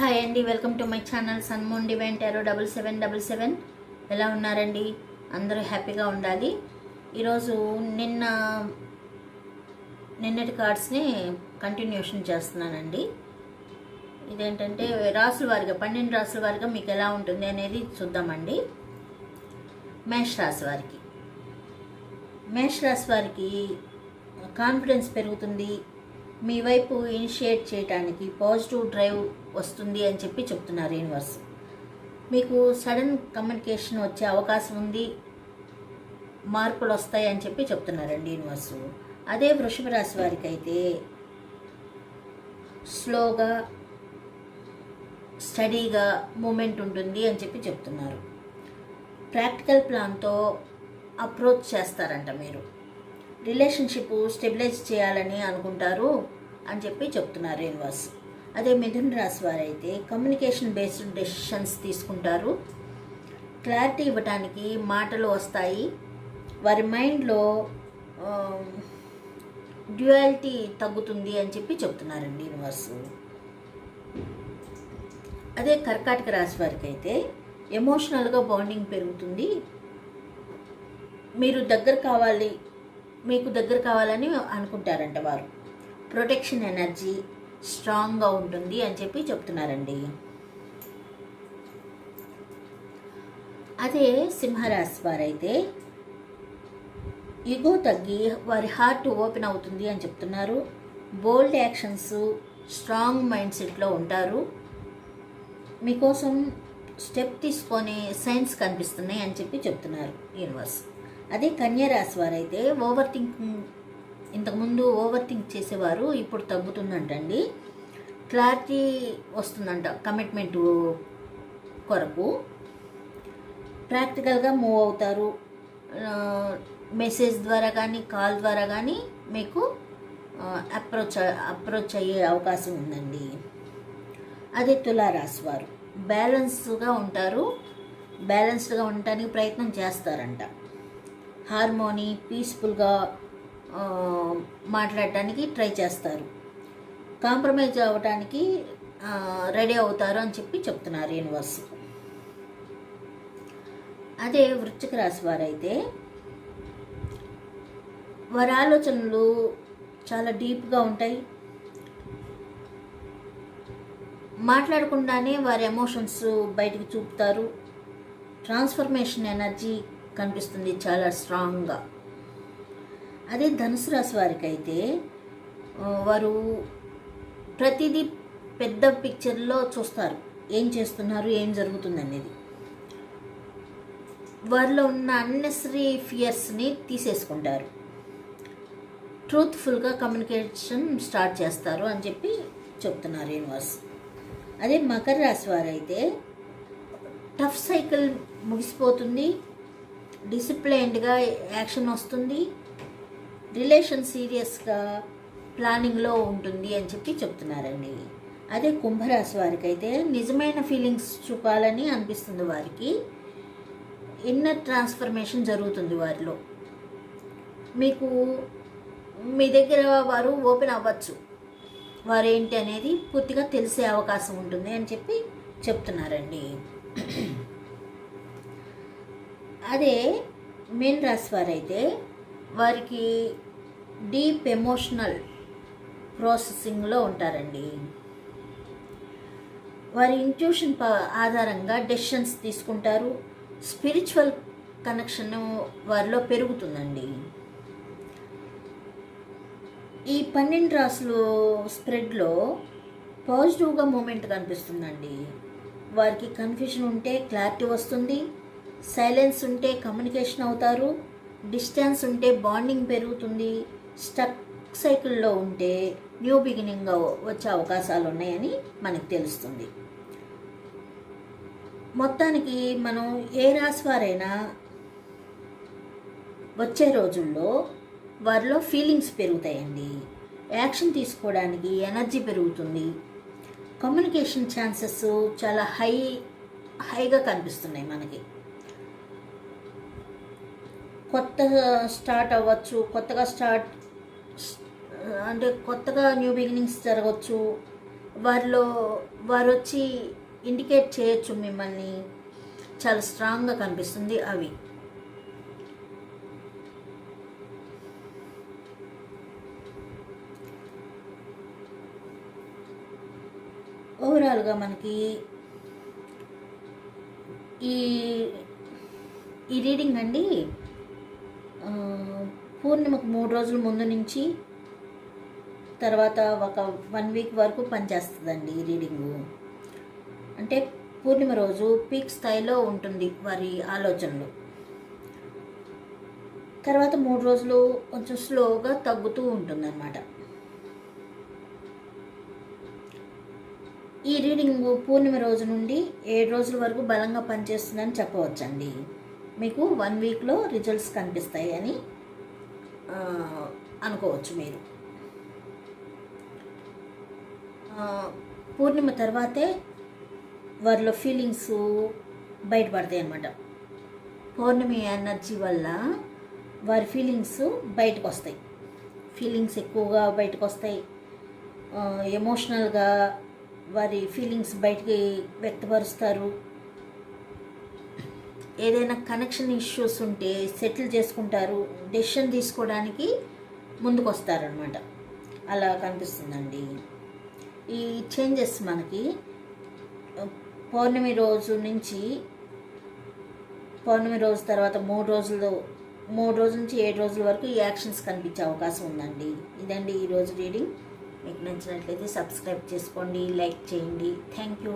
Hi అండి welcome to my channel sun moon divine arrow double seven double seven. ఎలా ఉన్నారండి? అందరూ హ్యాపీగా ఉండాలి. ఈరోజు నిన్న నిన్నటి కార్డ్స్ని కంటిన్యూషన్ చేస్తున్నానండి. ఇదేంటంటే రాసుల వారిగా పన్నెండు రాసుల వారిగా మీకు ఎలా ఉంటుంది అనేది చూద్దామండి. మేష రాశి వారికి. మేష రాశి వారికి కాన్ఫిడెన్స్ పెరుగుతుంది. మీ వైపు ఇనిషియేట్ చేయడానికి పాజిటివ్ డ్రైవ్ వస్తుంది అని చెప్పి చెప్తున్నారు యూనివర్స్. మీకు సడన్ కమ్యూనికేషన్ వచ్చే అవకాశం ఉంది మార్పులు వస్తాయి అని చెప్పి చెప్తున్నారండి యూనివర్స్. అదే వృషభ రాశి వారికి అయితే స్లోగా స్టడీగా మూమెంట్ ఉంటుంది అని చెప్పి చెప్తున్నారు. ప్రాక్టికల్ ప్లాన్తో అప్రోచ్ చేస్తారంట మీరు. రిలేషన్షిప్ స్టెబిలైజ్ చేయాలని అనుకుంటారు అని చెప్పి చెప్తున్నారు యూనివర్స్ అదే మిథున్ రాశి వారైతే కమ్యూనికేషన్ బేస్డ్ డెసిషన్స్ తీసుకుంటారు. క్లారిటీ ఇవ్వటానికి మాటలు వస్తాయి. వారి మైండ్లో డ్యుయాలిటీ తగ్గుతుంది అని చెప్పి చెప్తున్నారండి యూనివర్స్ అదే కర్కాటక రాశి వారికి అయితే ఎమోషనల్గా బాండింగ్ పెరుగుతుంది. మీరు దగ్గర కావాలి మీకు దగ్గర కావాలని అనుకుంటారంట వారు. ప్రొటెక్షన్ ఎనర్జీ స్ట్రాంగ్గా ఉంటుంది అని చెప్పి చెప్తున్నారండి. అదే సింహరాశి వారైతే ఇగో తగ్గి వారి హార్ట్ ఓపెన్ అవుతుంది అని చెప్తున్నారు. బోల్డ్ యాక్షన్స్ స్ట్రాంగ్ మైండ్ సెట్లో ఉంటారు. మీకోసం స్టెప్ తీసుకొని సైన్స్ కనిపిస్తున్నాయి అని చెప్పి చెప్తున్నారు యూనివర్స్ అదే కన్యారాశి వారైతే ఓవర్ థింకింగ్ ఇంతకుముందు ఓవర్ థింక్ చేసేవారు ఇప్పుడు తగ్గుతుందంటండి. క్లారిటీ వస్తుందంట కమిట్మెంట్ కొరకు. ప్రాక్టికల్గా మూవ్ అవుతారు. మెసేజ్ ద్వారా కానీ కాల్ ద్వారా కానీ మీకు అప్రోచ్ అప్రోచ్ అయ్యే అవకాశం ఉందండి. అదే తులారాశి వారు. బ్యాలెన్స్గా ఉంటారు. బ్యాలెన్స్డ్గా ఉండటానికి ప్రయత్నం చేస్తారంట. హార్మోనీ పీస్ఫుల్గా మాట్లాడటానికి ట్రై చేస్తారు. కాంప్రమైజ్ అవ్వటానికి రెడీ అవుతారు అని చెప్పి చెప్తున్నారు యూనివర్స్. అదే వృశ్చిక రాశి వారైతే వారి ఆలోచనలు చాలా డీప్గా ఉంటాయి. మాట్లాడకుండానే వారి ఎమోషన్స్ బయటకు చూపుతారు. ట్రాన్స్ఫర్మేషన్ ఎనర్జీ కనిపిస్తుంది చాలా స్ట్రాంగ్గా. అదే ధనుసు రాశి వారికి అయితే వారు ప్రతిదీ పెద్ద పిక్చర్లో చూస్తారు. ఏం చేస్తున్నారు ఏం జరుగుతుంది అనేది వారిలో ఉన్న అన్నెసరీ ఫియర్స్ని తీసేసుకుంటారు. ట్రూత్ఫుల్గా కమ్యూనికేషన్ స్టార్ట్ చేస్తారు అని చెప్పి చెప్తున్నారు యూనివర్స్ అదే మకర రాశి వారైతే టఫ్ సైకిల్ ముగిసిపోతుంది. డిసిప్లైన్డ్గా యాక్షన్ వస్తుంది. రిలేషన్ సీరియస్గా ప్లానింగ్లో ఉంటుంది అని చెప్పి చెప్తున్నారండి. అదే కుంభరాశి వారికి అయితే నిజమైన ఫీలింగ్స్ చూపాలని అనిపిస్తుంది వారికి. ఇన్నర్ ట్రాన్స్ఫర్మేషన్ జరుగుతుంది వారిలో. మీకు మీ దగ్గర వారు ఓపెన్ అవ్వచ్చు. వారు ఏంటి అనేది పూర్తిగా తెలిసే అవకాశం ఉంటుంది అని చెప్పి చెప్తున్నారండి. అదే మెయిన్ రాశి వారైతే వారికి డీప్ ఎమోషనల్ ప్రాసెసింగ్లో ఉంటారండి. వారి ఇంట్యూషన్ ఆధారంగా డెసిషన్స్ తీసుకుంటారు. స్పిరిచువల్ కనెక్షన్ వారిలో పెరుగుతుందండి. ఈ పన్నెండు రాసులు స్ప్రెడ్లో పాజిటివ్గా మూమెంట్ కనిపిస్తుందండి. వారికి కన్ఫ్యూషన్ ఉంటే క్లారిటీ వస్తుంది. సైలెన్స్ ఉంటే కమ్యూనికేషన్ అవుతారు డిస్టెన్స్ ఉంటే బాండింగ్ పెరుగుతుంది స్టక్ సైకిల్లో ఉంటే న్యూ బిగినింగ్ వచ్చే అవకాశాలు ఉన్నాయని మనకు తెలుస్తుంది. మొత్తానికి మనం ఏ రాశి వారైనా వచ్చే రోజుల్లో వారిలో ఫీలింగ్స్ పెరుగుతాయండి. యాక్షన్ తీసుకోవడానికి ఎనర్జీ పెరుగుతుంది. కమ్యూనికేషన్ ఛాన్సెస్ చాలా హై హైగా కనిపిస్తున్నాయి మనకి. కొత్తగా స్టార్ట్ అవ్వచ్చు కొత్తగా స్టార్ట్ అంటే కొత్తగా న్యూ బిగినింగ్స్ జరగవచ్చు వారిలో వారు వచ్చి ఇండికేట్ చేయొచ్చు మిమ్మల్ని. చాలా స్ట్రాంగ్గా కనిపిస్తుంది అవి. ఓవరాల్గా మనకి ఈ ఈ రీడింగ్ అండి పూర్ణిమకు మూడు రోజుల ముందు నుంచి తర్వాత ఒక వన్ వీక్ వరకు పనిచేస్తుందండి ఈ రీడింగు. అంటే పూర్ణిమ రోజు పీక్ స్థాయిలో ఉంటుంది వారి ఆలోచనలు. తర్వాత మూడు రోజులు కొంచెం స్లోగా తగ్గుతూ ఉంటుందన్నమాట. ఈ రీడింగ్ పూర్ణిమ రోజు నుండి ఏడు రోజుల వరకు బలంగా పనిచేస్తుందని చెప్పవచ్చండి. మీకు వన్ వీక్లో రిజల్ట్స్ కనిపిస్తాయి అని అనుకోవచ్చు మీరు. పూర్ణిమ తర్వాతే వారిలో ఫీలింగ్స్ బయటపడతాయి అన్నమాట. పౌర్ణమి ఎనర్జీ వల్ల వారి ఫీలింగ్స్ బయటకు వస్తాయి ఫీలింగ్స్ ఎక్కువగా బయటకు వస్తాయి ఎమోషనల్గా వారి ఫీలింగ్స్ బయటికి వ్యక్తపరుస్తారు. ఏదైనా కనెక్షన్ ఇష్యూస్ ఉంటే సెటిల్ చేసుకుంటారు డెసిషన్ తీసుకోవడానికి ముందుకు వస్తారనమాట అలా కనిపిస్తుందండి. ఈ చేంజెస్ మనకి పౌర్ణమి రోజు నుంచి పౌర్ణమి రోజు తర్వాత మూడు రోజులు మూడు రోజుల నుంచి ఏడు రోజుల వరకు ఈ యాక్షన్స్ కనిపించే అవకాశం ఉందండి. ఇదండి ఈరోజు రీడింగ్ మీకు నచ్చినట్లయితే సబ్స్క్రైబ్ చేసుకోండి లైక్ చేయండి. Thank you